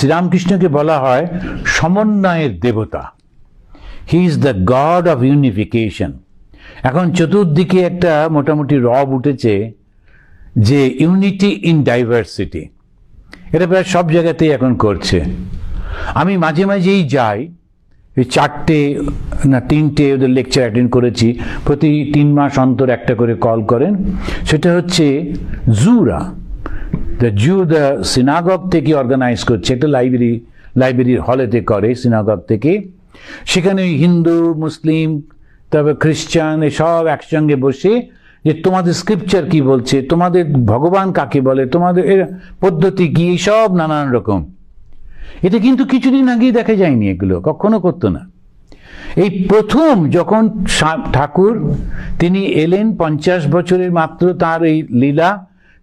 শ্রীরামকৃষ্ণকে বলা হয় সমন্বয়ের দেবতা। He is the god of unification এখন চতুর্দিকে একটা মোটামুটি রব উঠেছে যে ইউনিটি ইন ডাইভার্সিটি এটা প্রায় সব জায়গাতেই এখন করছে। আমি মাঝে মাঝেই যাই, এই চারটে না তিনটে ওদের লেকচার অ্যাটেন্ড করেছি, প্রতি তিন মাস অন্তর একটা করে কল করেন। সেটা হচ্ছে জুরা। দ্য জু দ্য সিনাগগ থেকে অর্গানাইজ করছে, একটা লাইব্রেরি লাইব্রেরির হলেতে করে সিনাগগ থেকে। সেখানে হিন্দু, মুসলিম, তারপর খ্রিস্টান এসব একসঙ্গে বসে যে তোমাদের স্ক্রিপচার কি বলছে, তোমাদের ভগবান কাকে বলে, তোমাদের পদ্ধতি কি সব নানান রকম। এটা কিন্তু কিছুদিন আগেই দেখা যায়নি এগুলো, কখনো করতো না। এই প্রথম যখন ঠাকুর, তিনি এলেন পঞ্চাশ বছরের মাত্র তার এই লীলা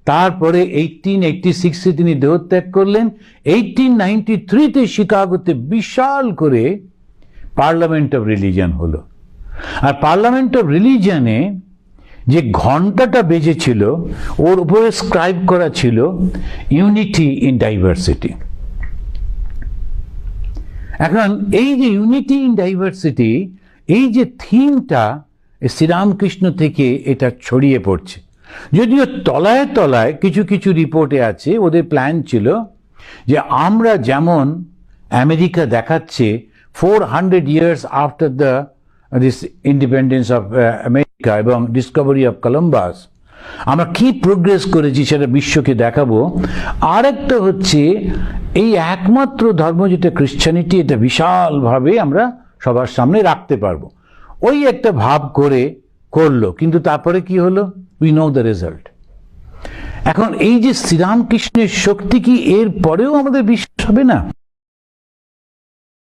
তারপরে এইটিন এইটটি সিক্সে তিনি দেহত্যাগ করলেন। এইটিন নাইনটি থ্রিতে শিকাগোতে বিশাল করে পার্লামেন্ট অফ রিলিজন হলো। আর পার্লামেন্ট অফ রিলিজনে যে ঘন্টাটা বেজেছিল, ওর উপরে স্ক্রাইব করা ছিল ইউনিটি ইন ডাইভার্সিটি এখন এই যে ইউনিটি ইন ডাইভার্সিটি এই যে থিমটা শ্রীরামকৃষ্ণ থেকে এটা ছড়িয়ে পড়ছে। যদিও তলায় তলায় কিছু কিছু রিপোর্টে আছে, ওদের প্ল্যান ছিল যে আমরা যেমন আমেরিকা দেখাচ্ছে four hundred years after the this independence of America এবং ডিসকভারি অফ কলম্বাস আমরা কি প্রোগ্রেস করেছি সেটা বিশ্বকে দেখাবো। আর একটা হচ্ছে এই একমাত্র ধর্ম যেটা খ্রিশ্চানিটি এটা বিশালভাবে আমরা সবার সামনে রাখতে পারব। ওই একটা ভাব করে করল। কিন্তু তারপরে কি হলো? উই নো দ্য রেজাল্ট এখন এই যে শ্রীরামকৃষ্ণের শক্তি কি এর পরেও আমাদের বিশ্বাস হবে না?